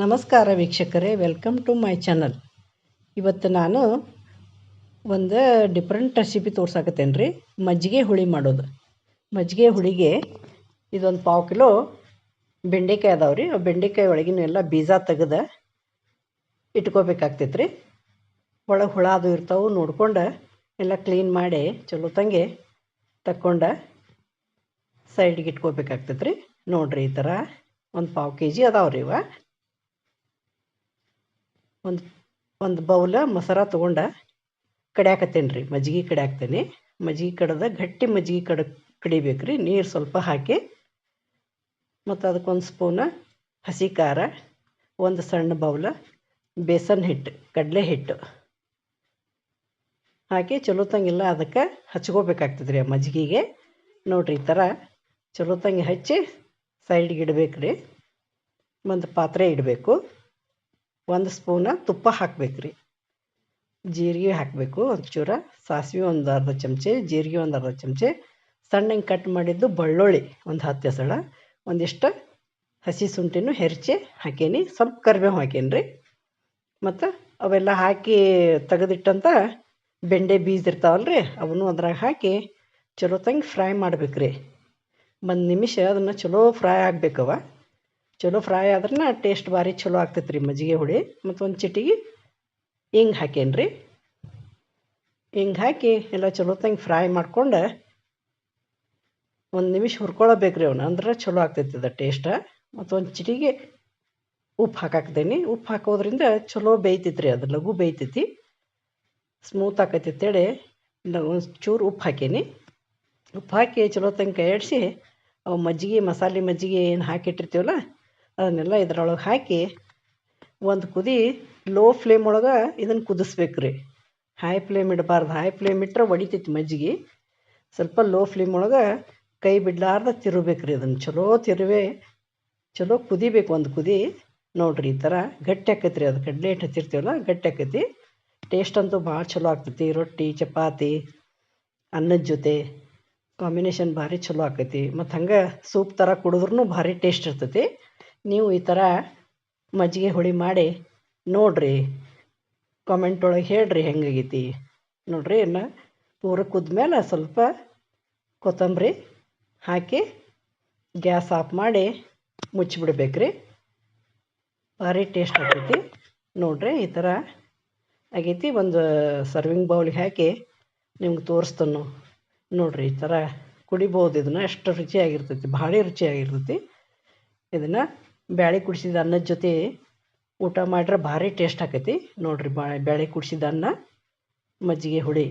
ನಮಸ್ಕಾರ ವೀಕ್ಷಕರೇ welcome to my channel ಇವತ್ತು ನಾನು ಒಂದು ಡಿಫ್ರೆಂಟ್ ರೆಸಿಪಿ ತೋರ್ಸಾಕತ್ತೇನೆ ರೀ ಮಜ್ಜಿಗೆ ಹುಳಿ ಮಾಡೋದು. ಮಜ್ಜಿಗೆ ಹುಳಿಗೆ ಇದೊಂದು ಪಾವು ಕಿಲೋ ಬೆಂಡೆಕಾಯಿ ಅದಾವೆ ರೀ ಬೆಂಡೆಕಾಯಿ ಒಳಗಿನ ಎಲ್ಲ ಬೀಜ ತೆಗೆದ ಇಟ್ಕೋಬೇಕಾಗ್ತೈತೆ ರೀ ಒಳಗೆ ಹುಳ ಅದು ಇರ್ತಾವೆ, ನೋಡ್ಕೊಂಡು ಎಲ್ಲ ಕ್ಲೀನ್ ಮಾಡಿ ಚಲೋ ತಂಗೆ ತಕ್ಕೊಂಡು ಸೈಡ್ಗೆ ಇಟ್ಕೋಬೇಕಾಗ್ತೈತೆ ರೀ ನೋಡಿರಿ ಈ ಥರ ಒಂದು ಪಾವು ಕೆ ಜಿ ಅದಾವೆ ರೀ ಇವ. ಒಂದು ಒಂದು ಬೌಲ ಮೊಸರ ತೊಗೊಂಡು ಕಡ್ಯಾಕತ್ತೇನೆ ರೀ ಮಜ್ಜಿಗೆ ಕಡ್ಯಾಕ್ತೇನೆ. ಮಜ್ಜಿಗೆ ಕಡ್ದು ಗಟ್ಟಿ ಮಜ್ಜಿಗೆ ಕಡ ಕಡಿಬೇಕು ರೀ ನೀರು ಸ್ವಲ್ಪ ಹಾಕಿ, ಮತ್ತು ಅದಕ್ಕೊಂದು ಸ್ಪೂನ ಹಸಿ ಖಾರ, ಒಂದು ಸಣ್ಣ ಬೌಲ ಬೇಸನ್ ಹಿಟ್ಟು, ಕಡಲೆ ಹಿಟ್ಟು ಹಾಕಿ ಚಲೋ ತಂಗಿಲ್ಲ ಅದಕ್ಕೆ ಹಚ್ಕೋಬೇಕಾಗ್ತದೆ ರೀ ಆ ಮಜ್ಜಿಗೆಗೆ. ನೋಡಿರಿ ಈ ಥರ ಚಲೋ ತಂಗಿ ಹಚ್ಚಿ ಸೈಡ್ಗೆ ಇಡ್ಬೇಕು ರೀ ಒಂದು ಪಾತ್ರೆ ಇಡಬೇಕು. ಒಂದು ಸ್ಪೂನ ತುಪ್ಪ ಹಾಕ್ಬೇಕು ಜೀರಿಗೆ ಹಾಕಬೇಕು ಒಂಚೂರ, ಸಾಸಿವೆ ಒಂದು ಅರ್ಧ ಚಮಚೆ, ಜೀರಿಗೆ ಒಂದು ಅರ್ಧ ಚಮಚೆ. ಸಣ್ಣಗೆ ಕಟ್ ಮಾಡಿದ್ದು ಬೆಳ್ಳುಳ್ಳಿ ಒಂದು ಹತ್ತು ಹೆಸಳ. ಒಂದಿಷ್ಟು ಹಸಿ ಶುಂಠಿನೂ ಹೆರ್ಚಿ ಹಾಕೀನಿ, ಸ್ವಲ್ಪ ಕರಿಬೇವು ಹಾಕೀನಿ ರೀ. ಮತ್ತು ಅವೆಲ್ಲ ಹಾಕಿ ತೆಗೆದಿಟ್ಟಂತ ಬೆಂಡೆ ಬೀಜ ಇರ್ತಾವಲ್ಲ ರೀ ಅವನು ಅದ್ರಾಗ ಹಾಕಿ ಚಲೋ ತಂಗೆ ಫ್ರೈ ಮಾಡ್ಬೇಕು ರೀ ಒಂದು ನಿಮಿಷ ಅದನ್ನು ಚಲೋ ಫ್ರೈ ಆಗ್ಬೇಕವ. ಚಲೋ ಫ್ರೈ ಆದ್ರೆ ಟೇಸ್ಟ್ ಭಾರಿ ಚಲೋ ಆಗ್ತೈತೆ ರೀ ಮಜ್ಜಿಗೆ ಹುಳಿ. ಮತ್ತು ಒಂದು ಚಿಟಿಗೆ ಹಿಂಗೆ ಹಾಕೇನಿ ರೀ ಹಿಂಗೆ ಹಾಕಿ ಎಲ್ಲ ಚಲೋ ತಂಗೆ ಫ್ರೈ ಮಾಡ್ಕೊಂಡು ಒಂದು ನಿಮಿಷ ಹುರ್ಕೊಳಬೇಕು ರೀ ಅವನು, ಅಂದ್ರೆ ಚಲೋ ಆಗ್ತೈತಿ ಅದು ಟೇಸ್ಟ ಮತ್ತು ಒಂದು ಚಿಟಿಗೆ ಉಪ್ಪು ಹಾಕಾಕ್ತೇನೆ ಉಪ್ಪು ಹಾಕೋದ್ರಿಂದ ಚಲೋ ಬೇಯ್ತೈತೆ ರೀ ಅದು, ಲಘು ಬೇಯ್ತೈತಿ. ಸ್ಮೂತ್ ಆಕೈತಿ ಅಂತೇಳಿ ಒಂದು ಚೂರು ಉಪ್ಪು ಹಾಕೀನಿ. ಉಪ್ಪು ಹಾಕಿ ಚಲೋ ತಂಗೆ ಕೈ ಆಡಿಸಿ ಅವು ಮಜ್ಜಿಗೆ ಮಸಾಲೆ ಮಜ್ಜಿಗೆ ಏನು ಹಾಕಿಟ್ಟಿರ್ತೀವಲ್ಲ ಅದನ್ನೆಲ್ಲ ಇದ್ರೊಳಗೆ ಹಾಕಿ ಒಂದು ಕುದಿ ಲೋ ಫ್ಲೇಮ್ ಒಳಗೆ ಇದನ್ನು ಕುದಿಸ್ಬೇಕು ರೀ ಹೈ ಫ್ಲೇಮ್ ಇಡಬಾರ್ದು. ಹೈ ಫ್ಲೇಮ್ ಇಟ್ಟರೆ ಒಡಿತೈತಿ ಮಜ್ಜಿಗೆ. ಸ್ವಲ್ಪ ಲೋ ಫ್ಲೇಮ್ ಒಳಗೆ ಕೈ ಬಿಡ್ಲಾರ್ದ ತಿರುಬೇಕು ರೀ ಅದನ್ನು ಚಲೋ ತಿರುವೆ, ಚಲೋ ಕುದಿಬೇಕು ಒಂದು ಕುದಿ. ನೋಡಿರಿ ಈ ಥರ ಗಟ್ಟಿ ಆಕೈತಿ ರೀ ಅದು. ಕಡಲೆ ಹಿಟ್ಟು ಹಚ್ಚಿರ್ತೀವಲ್ಲ, ಗಟ್ಟಿ ಆಕೈತಿ. ಟೇಸ್ಟ್ ಅಂತೂ ಭಾಳ ಚಲೋ ಆಗ್ತೈತಿ. ರೊಟ್ಟಿ, ಚಪಾತಿ, ಅನ್ನದ ಜೊತೆ ಕಾಂಬಿನೇಷನ್ ಭಾರಿ ಚಲೋ ಆಕೈತಿ. ಮತ್ತು ಹಂಗೆ ಸೂಪ್ ಥರ ಕುಡಿದ್ರೂ ಭಾರಿ ಟೇಸ್ಟ್ ಇರ್ತೈತಿ. ನೀವು ಈ ಥರ ಮಜ್ಜಿಗೆ ಹುಳಿ ಮಾಡಿ ನೋಡಿರಿ. ಕಾಮೆಂಟ್ ಒಳಗೆ ಹೇಳ್ರಿ ಹೆಂಗಾಗೈತಿ. ನೋಡಿರಿ ಇನ್ನು ಪೂರ ಕುದ್ಮೇಲೆ ಸ್ವಲ್ಪ ಕೊತ್ತಂಬರಿ ಹಾಕಿ ಗ್ಯಾಸ್ ಆಫ್ ಮಾಡಿ ಮುಚ್ಚಿಬಿಡ್ಬೇಕು ರೀ ಭಾರಿ ಟೇಸ್ಟ್ ಆಗ್ತೈತಿ. ನೋಡಿರಿ ಈ ಥರ ಆಗೈತಿ. ಒಂದು ಸರ್ವಿಂಗ್ ಬೌಲಿಗೆ ಹಾಕಿ ನಿಮ್ಗೆ ತೋರಿಸ್ತಾನು. ನೋಡಿರಿ ಈ ಥರ ಕುಡಿಬೋದು. ಇದನ್ನು ಎಷ್ಟು ರುಚಿಯಾಗಿರ್ತೈತಿ. ಭಾಳ ರುಚಿಯಾಗಿರ್ತೈತಿ. ಇದನ್ನು ಬ್ಯಾಳೆ ಕುಡಿಸಿದ ಅನ್ನದ ಜೊತೆ ಊಟ ಮಾಡ್ರೆ ಭಾರಿ ಟೇಸ್ಟ್ ಆಕೈತಿ. ನೋಡಿರಿ ಬ್ಯಾಳೆ ಕುಡಿಸಿದ ಅನ್ನ ಮಜ್ಜಿಗೆ ಹುಳಿ.